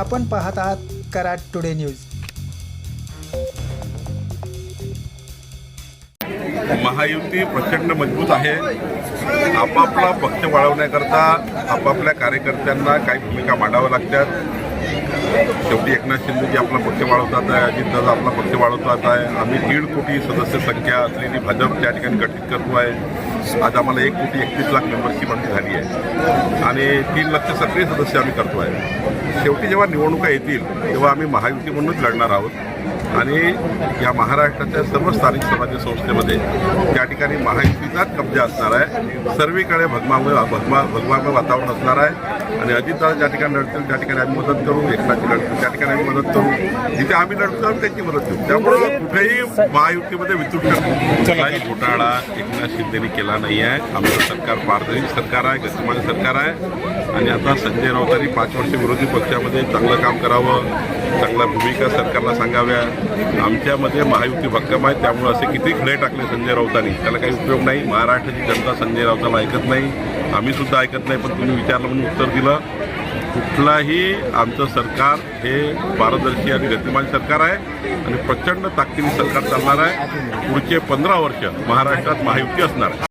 आपण पाहत आहात कराड टुडे न्यूज. महायुती प्रचंड मजबूत आहे. आपापला पक्ष वाढवण्याकरता आपापल्या कार्यकर्त्यांना काही भूमिका मांडाव्या लागतात. शेवटी एकनाथ शिंदेजी आपला पक्ष वाढवतात आहे अजितदादा आपला पक्ष वाढवतात आहे. आम्ही दीड कोटी सदस्य संख्या असलेली भाजप त्या ठिकाणी गठीत करतो आहे. आज आम्हाला एक कोटी एकतीस लाख मेंबरशिप आमची झाली आहे. आणि तीन लक्ष सक्रिय सदस्य आम्ही करतो आहे शेवटी जेव्हा निवडणुका येतील तेव्हा आम्ही महायुती म्हणूनच लढणार आहोत. आणि या महाराष्ट्राच्या सर्व स्थानिक स्वराज्य संस्थेमध्ये त्या ठिकाणी महायुतीचाच कब्जा असणार आहे. सर्वीकडे भगमामय भगमा भगमामय वातावरण असणार आहे. आणि अजितदादा ज्या ठिकाणी लढतील त्या ठिकाणी आम्ही मदत करू एकनाथजी लढतील त्या ठिकाणी आम्ही मदत करू. जिथे आम्ही लढतो आम्ही त्यांची मदत करू त्यामुळं कुठेही महायुतीमध्ये वितूट काही घोटाळा एकनाथ शिंदेनी केला नाही आहे आमचं सरकार पारदर्शी सरकार आहे गतिमान सरकार आहे. आणि आता संजय राऊतांनी पाच वर्ष विरोधी पक्षामध्ये चांगलं काम करावं चांगल्या भूमिका सरकारला सांगाव्या. आमच्यामध्ये महायुती भक्कम आहे त्यामुळे असे किती खडे टाकले संजय राऊतांनी. त्याला काही उपयोग नाही. महाराष्ट्राची जनता संजय राऊताला ऐकत नाही. आम्ही सुद्धा ऐकत नाही पण तुम्ही विचारलं म्हणून उत्तर दिलं. कुठलाही आमचं सरकार हे पारदर्शी आणि गतिमान सरकार आहे आणि प्रचंड ताकदीने सरकार चालणार आहे. पुढचे पंधरा वर्ष महाराष्ट्रात महायुती असणार आहे.